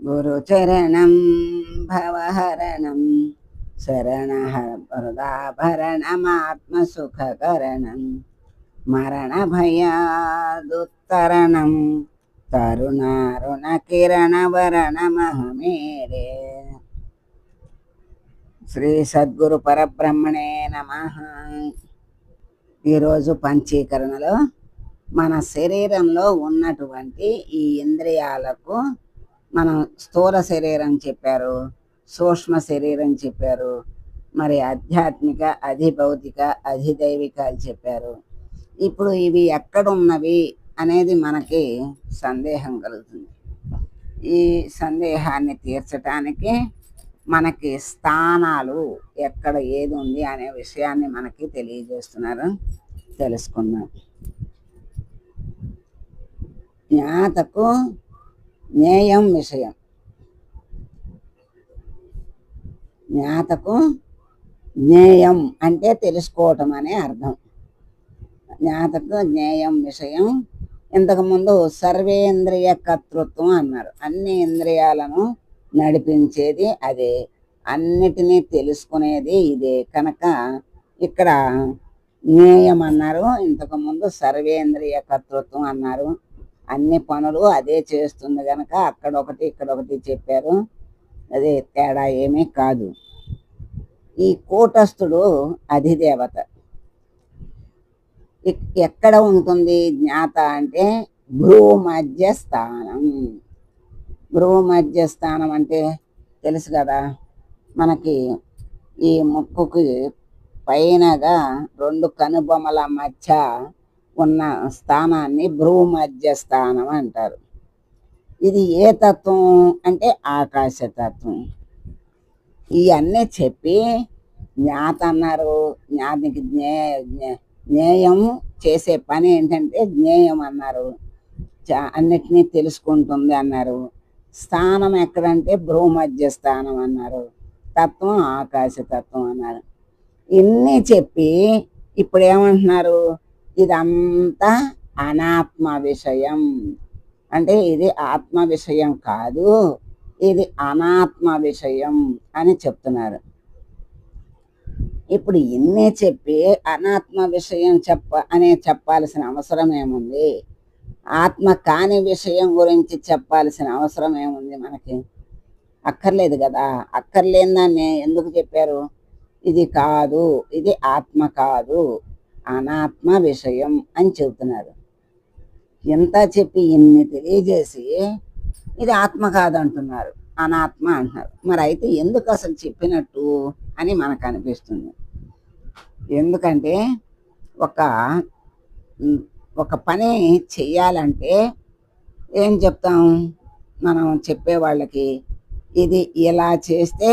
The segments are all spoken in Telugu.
గురుచరణం భవహరణం శరణభరణమాత్మసుఖకరణం మరణ భయాదుత్తరణం తరుణారుణ కిరణ శ్రీ సద్గురు పరబ్రహ్మణే నమ ఈరోజు పంచీకరణలో మన శరీరంలో ఉన్నటువంటి ఈ ఇంద్రియాలకు మనం స్థూల శరీరం చెప్పారు సూక్ష్మ శరీరం చెప్పారు మరి ఆధ్యాత్మిక అధిభౌతిక అధిదైవికాలు చెప్పారు. ఇప్పుడు ఇవి ఎక్కడున్నవి అనేది మనకి సందేహం కలుగుతుంది. ఈ సందేహాన్ని తీర్చడానికి మనకి స్థానాలు ఎక్కడ ఏది ఉంది అనే విషయాన్ని మనకి తెలియజేస్తున్నారు. తెలుసుకుందాం. జ్ఞాతకు జ్ఞేయం విషయం. జ్ఞాతకు జ్ఞేయం అంటే తెలుసుకోవటం అనే అర్థం. జ్ఞాతకు జ్ఞేయం విషయం. ఇంతకుముందు సర్వేంద్రియ కర్తృత్వం అన్నారు. అన్ని ఇంద్రియాలను నడిపించేది అదే. అన్నిటినీ తెలుసుకునేది ఇదే. కనుక ఇక్కడ జ్ఞేయం అన్నారు. ఇంతకుముందు సర్వేంద్రియ కర్తృత్వం అన్నారు. అన్ని పనులు అదే చేస్తుంది కనుక అక్కడ ఒకటి ఇక్కడ ఒకటి చెప్పారు. అదే తేడా ఏమీ కాదు. ఈ కూటస్థుడు అధిదేవత. ఎక్కడ ఉంటుంది జ్ఞాత అంటే భ్రూ స్థానం. భ్రూ స్థానం అంటే తెలుసు కదా మనకి ఈ ముక్కుకి పైనగా రెండు కనుబొమ్మల మధ్య ఉన్న స్థానాన్ని భ్రూమధ్య స్థానం అంటారు. ఇది ఏ తత్వం? అంటే ఆకాశతత్వం ఇవన్నీ చెప్పి జ్ఞాత అన్నారు. జ్ఞాతికి జ్ఞే జ్ఞేయం చేసే పని ఏంటంటే జ్ఞేయం అన్నారు. అన్నిటినీ తెలుసుకుంటుంది అన్నారు. స్థానం ఎక్కడంటే భ్రూమధ్య స్థానం అన్నారు. తత్వం ఆకాశ తత్వం అన్నారు. ఇన్ని చెప్పి ఇప్పుడు ఏమంటున్నారు ఇదంతా అనాత్మ విషయం అంటే ఇది ఆత్మ విషయం కాదు ఇది అనాత్మ విషయం అని చెప్తున్నారు. ఇప్పుడు ఇన్నే చెప్పి అనాత్మ విషయం చెప్ప అనే చెప్పాల్సిన అవసరం ఏముంది? ఆత్మ కాని విషయం గురించి చెప్పాల్సిన అవసరం ఏముంది మనకి? అక్కర్లేదు కదా? అక్కర్లేని దాన్ని ఎందుకు చెప్పారు? ఇది కాదు ఇది ఆత్మ కాదు. అనాత్మ విషయం అని చెబుతున్నారు. ఎంత చెప్పి ఇన్ని తెలియజేసి ఇది ఆత్మ కాదంటున్నారు. అనాత్మ అంటున్నారు. మరి అయితే ఎందుకు అసలు చెప్పినట్టు అని మనకు అనిపిస్తుంది. ఎందుకంటే ఒక ఒక పని చెయ్యాలంటే ఏం చెప్తాం? మనం చెప్పే వాళ్ళకి ఇది ఇలా చేస్తే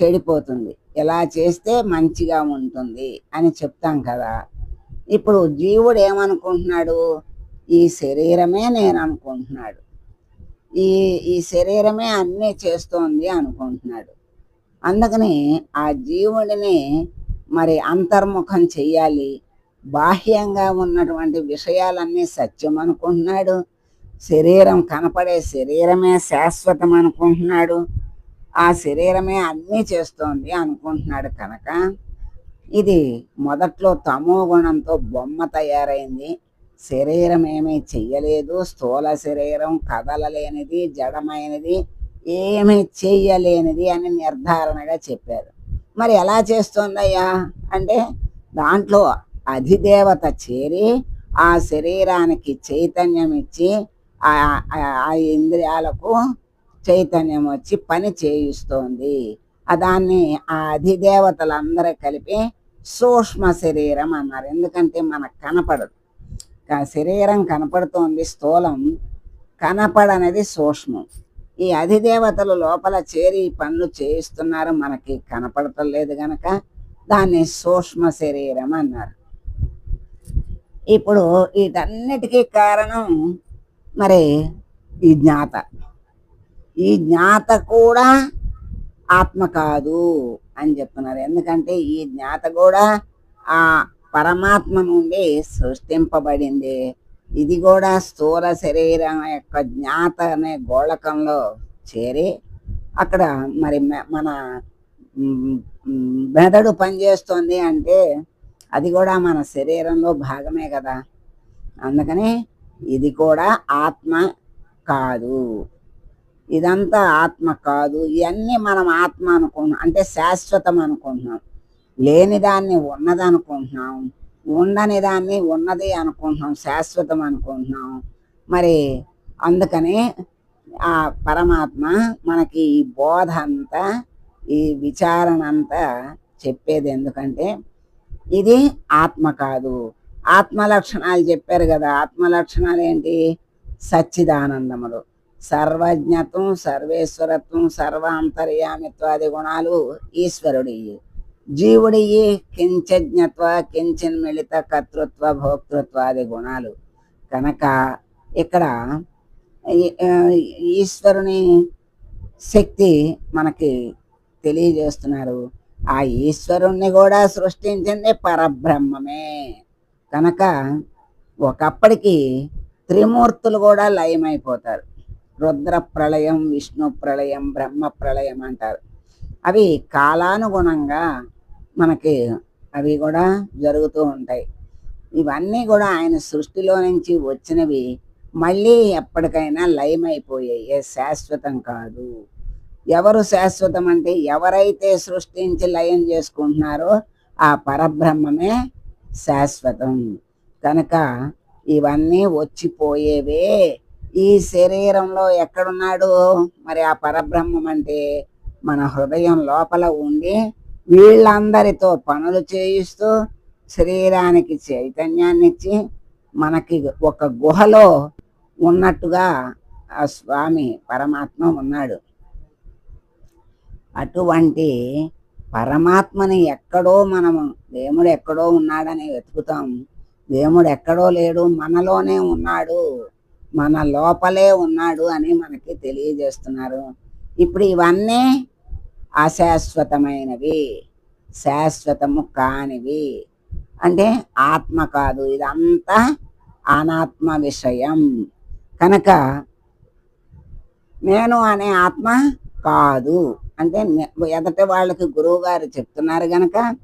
చెడిపోతుంది. ఇలా చేస్తే మంచిగా ఉంటుంది అని చెప్తాం కదా. ఇప్పుడు జీవుడు ఏమనుకుంటున్నాడు? ఈ శరీరమే నేను అనుకుంటున్నాడు. ఈ ఈ శరీరమే అన్నీ చేస్తోంది అనుకుంటున్నాడు. అందుకని ఆ జీవుడిని మరి అంతర్ముఖం చెయ్యాలి. బాహ్యంగా ఉన్నటువంటి విషయాలన్నీ సత్యం అనుకుంటున్నాడు శరీరం కనపడే శరీరమే శాశ్వతం అనుకుంటున్నాడు ఆ శరీరమే అన్నీ చేస్తోంది అనుకుంటున్నాడు కనుక. ఇది మొదట్లో తమో గుణంతో బొమ్మ తయారైంది. శరీరం ఏమీ చెయ్యలేదు. స్థూల శరీరం కదలలేనిది జడమైనది ఏమీ చెయ్యలేనిది అని నిర్ధారణగా చెప్పారు. మరి ఎలా చేస్తోందయ్యా? అంటే దాంట్లో అధిదేవత చేరి ఆ శరీరానికి చైతన్యం ఇచ్చి ఆ ఆ- ఆ ఇంద్రియాలకు చైతన్యం వచ్చి పని చేయిస్తోంది. దాన్ని ఆ అధిదేవతలందరూ కలిపి సూక్ష్మ శరీరం అన్నారు. ఎందుకంటే మనకు కనపడదు. శరీరం కనపడుతోంది స్థూలం కనపడనేది సూక్ష్మం. ఈ అధిదేవతలు లోపల చేరి ఈ పనులు చేయిస్తున్నారు. మనకి కనపడటం లేదు గనక దాన్ని సూక్ష్మ శరీరం అన్నారు. ఇప్పుడు వీటన్నిటికీ కారణం మరి ఈ జ్ఞాత. ఈ జ్ఞాత కూడా ఆత్మ కాదు అని చెప్తున్నారు. ఎందుకంటే ఈ జ్ఞాత కూడా ఆ పరమాత్మ నుండి సృష్టింపబడింది. ఇది కూడా స్థూల శరీరం యొక్క జ్ఞాత అనే గోళకంలో చేరి అక్కడ మరి మె- మన మెదడు పనిచేస్తుంది అంటే అది కూడా మన శరీరంలో భాగమే కదా. అందుకని ఇది కూడా ఆత్మ కాదు. ఇదంతా ఆత్మ కాదు. ఇవన్నీ మనం ఆత్మ అనుకుంటున్నాం. అంటే శాశ్వతం అనుకుంటున్నాం. లేని దాన్ని ఉన్నది ఉండని దాన్ని ఉన్నది అనుకుంటున్నాం. శాశ్వతం అనుకుంటున్నాం. మరి అందుకని ఆ పరమాత్మ మనకి ఈ బోధ అంతా ఈ విచారణ అంతా చెప్పేది ఎందుకంటే ఇది ఆత్మ కాదు. ఆత్మ లక్షణాలు చెప్పారు కదా. ఆత్మ లక్షణాలు ఏంటి? సచ్చిదానందములు. సర్వజ్ఞత్వం సర్వేశ్వరత్వం సర్వాంతర్యామిత్వాది గుణాలు ఈశ్వరుడి జీవుడి కించజ్ఞత్వ కించన్ మిళిత కర్తృత్వ భోక్తృత్వాది గుణాలు. కనుక ఇక్కడ ఈశ్వరుని శక్తి మనకి తెలియజేస్తున్నారు. ఆ ఈశ్వరుణ్ణి కూడా సృష్టించింది పరబ్రహ్మమే. కనుక ఒకప్పటికి త్రిమూర్తులు కూడా లయమైపోతారు. రుద్ర ప్రళయం విష్ణు ప్రళయం బ్రహ్మ ప్రళయం అంటారు. అవి కాలానుగుణంగా మనకి అవి కూడా జరుగుతూ ఉంటాయి. ఇవన్నీ కూడా ఆయన సృష్టిలో నుంచి వచ్చినవి మళ్ళీ ఎప్పటికైనా లయమైపోయాయి. శాశ్వతం కాదు. ఎవరు శాశ్వతం అంటే ఎవరైతే సృష్టించి లయం చేసుకుంటున్నారో ఆ పరబ్రహ్మమే శాశ్వతం. కనుక ఇవన్నీ వచ్చిపోయేవే. ఈ శరీరంలో ఎక్కడున్నాడు? మరి ఆ పరబ్రహ్మం అంటే మన హృదయం లోపల ఉండి వీళ్ళందరితో పనులు చేయిస్తూ శరీరానికి చైతన్యాన్ని ఇచ్చి మనకి ఒక గుహలో ఉన్నట్టుగా ఆ స్వామి పరమాత్మ ఉన్నాడు. అటువంటి పరమాత్మని ఎక్కడో మనము దేవుడు ఎక్కడో ఉన్నాడని వెతుకుతాం. దేవుడు ఎక్కడో లేడు మనలోనే ఉన్నాడు. మన లోపలే ఉన్నాడు అని మనకి తెలియజేస్తున్నారు. ఇప్పుడు ఇవన్నీ అశాశ్వతమైనవి శాశ్వతము కానివి. అంటే ఆత్మ కాదు ఇదంతా అనాత్మ విషయం. కనుక నేను అనే ఆత్మ కాదు. అంటే ఎదటి వాళ్ళకి గురువు గారు చెప్తున్నారు గనక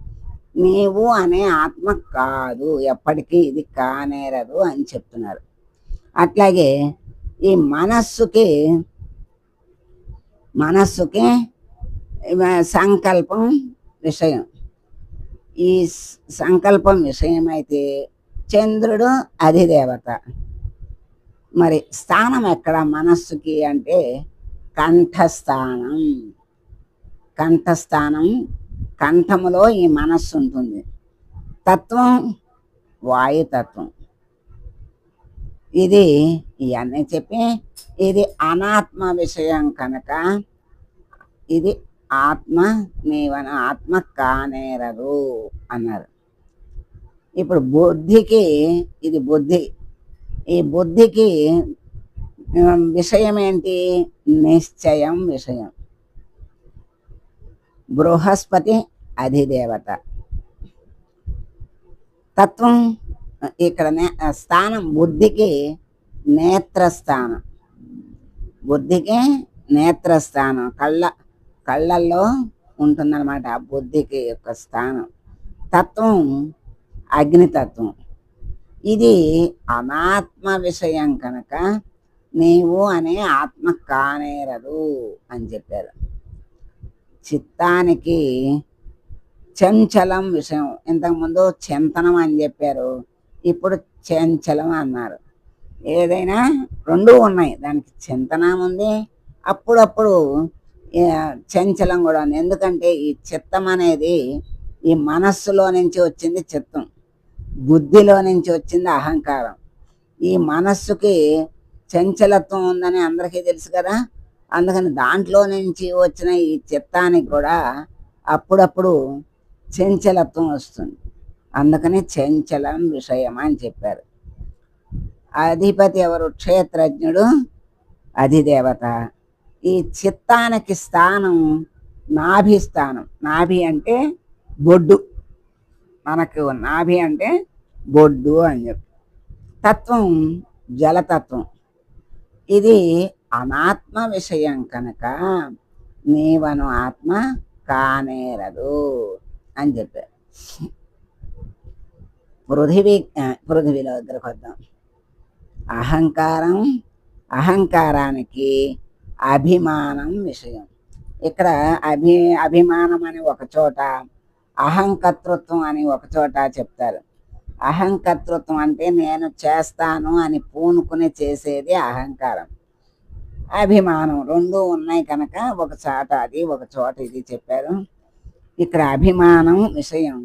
నీవు అనే ఆత్మ కాదు ఎప్పటికీ ఇది కానేరదు అని చెప్తున్నారు. అట్లాగే ఈ మనస్సుకి మనస్సుకి సంకల్పం విషయం. ఈ సంకల్పం విషయం అయితే చంద్రుడు అధిదేవత. మరి స్థానం ఎక్కడ మనస్సుకి అంటే కంఠస్థానం. కంఠస్థానం కంఠములో ఈ మనస్సు ఉంటుంది. తత్వం వాయుతత్వం. ఇది ఇవన్నీ చెప్పి ఇది అనాత్మ విషయం కనుక ఇది ఆత్మ నీవన ఆత్మ కానేరదు అన్నారు. ఇప్పుడు బుద్ధికి ఇది బుద్ధి. ఈ బుద్ధికి విషయం ఏంటి? నిశ్చయం విషయం. బృహస్పతి అధిదేవత. తత్వం ఇక్కడ నే- స్థానం బుద్ధికి నేత్రస్థానం. బుద్ధికి నేత్రస్థానం. కళ్ళ కళ్ళల్లో ఉంటుందన్నమాట ఆ బుద్ధికి యొక్క స్థానం. తత్వం అగ్నితత్వం. ఇది అనాత్మ విషయం కనుక నీవు అనే ఆత్మ కానేరదు అని చెప్పారు. చిత్తానికి చంచలం విషయం. ఇంతకుముందు చింతనం అని చెప్పారు. ఇప్పుడు చంచలం అన్నారు. ఏదైనా రెండు ఉన్నాయి. దానికి చింతనం ఉంది. అప్పుడప్పుడు చంచలం కూడా ఉంది. ఎందుకంటే ఈ చిత్తం అనేది ఈ మనస్సులో నుంచి వచ్చింది చిత్తం. బుద్ధిలో నుంచి వచ్చింది అహంకారం. ఈ మనస్సుకి చంచలత్వం ఉందని అందరికీ తెలుసు కదా. అందుకని దాంట్లో నుంచి వచ్చిన ఈ చిత్తానికి కూడా అప్పుడప్పుడు చంచలత్వం వస్తుంది. అందుకని చంచలం విషయం అని చెప్పారు. అధిపతి ఎవరు? క్షేత్రజ్ఞుడు అధిదేవత. ఈ చిత్తానికి స్థానం నాభి స్థానం. నాభి అంటే బొడ్డు. మనకు నాభి అంటే బొడ్డు అని చెప్పి. తత్వం జలతత్వం. ఇది అనాత్మ విషయం కనుక నీవను ఆత్మ కానేరదు అని చెప్పారు. పృథివీ పృథివీలో దగ్గరకు వద్దాం అహంకారం అహంకారానికి అభిమానం విషయం. ఇక్కడ అభి అభిమానం అని ఒక చోట అహంకర్తృత్వం అని ఒక చోట చెప్తారు. అహంకర్తృత్వం అంటే నేను చేస్తాను అని పూనుకుని చేసేది అహంకారం. అభిమానం రెండు ఉన్నాయి కనుక ఒక చోట అది ఒక చోట ఇది చెప్పారు. ఇక్కడ అభిమానం విషయం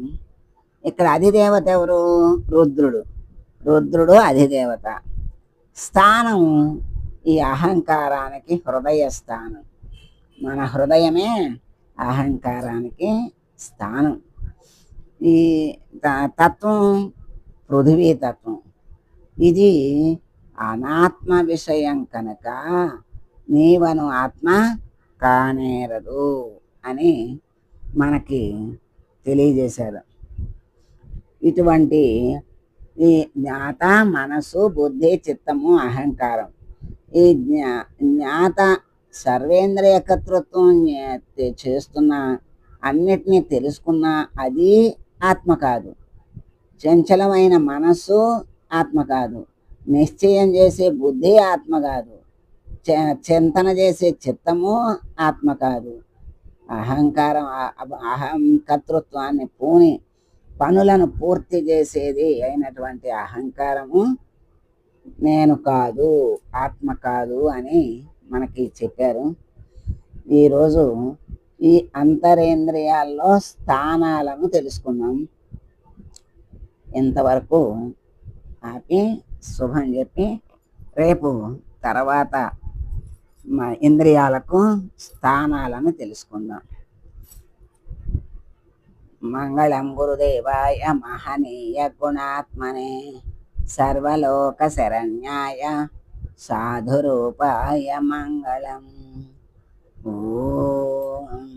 ఇక్కడ అధిదేవత ఎవరు? రుద్రుడు. రుద్రుడు అధిదేవత. స్థానం ఈ అహంకారానికి హృదయ స్థానం. మన హృదయమే అహంకారానికి స్థానం. ఈ త- తత్వం పృథివీ తత్వం. ఇది అనాత్మ విషయం కనుక నీవను ఆత్మ కానేరదు అని మనకి తెలియజేశారు. ఇటువంటి ఈ జ్ఞాత మనసు బుద్ధి చిత్తము అహంకారం. ఈ జ్ఞా జ్ఞాత సర్వేంద్రియ కర్తృత్వం చేస్తున్న అన్నిటినీ తెలుసుకున్న అది ఆత్మ కాదు. చంచలమైన మనస్సు ఆత్మ కాదు. నిశ్చయం చేసే బుద్ధి ఆత్మ కాదు. చ- చింతన చేసే చిత్తము ఆత్మ కాదు. అహంకారం అ- అహం కర్తృత్వాన్ని పూని పనులను పూర్తి చేసేది అయినటువంటి అహంకారము నేను కాదు ఆత్మ కాదు అని మనకి చెప్పారు. ఈరోజు ఈ అంతరేంద్రియాల్లో స్థానాలను తెలుసుకున్నాం ఇంతవరకు ఆపి శుభం చెప్పి రేపు తర్వాత మా ఇంద్రియాలకు స్థానాలను తెలుసుకుందాం. మంగళం గురుదేవాయ మహనీయ గుణాత్మనే సర్వలోక శరణ్యాయ సాధురూపాయ మంగళం. ఓం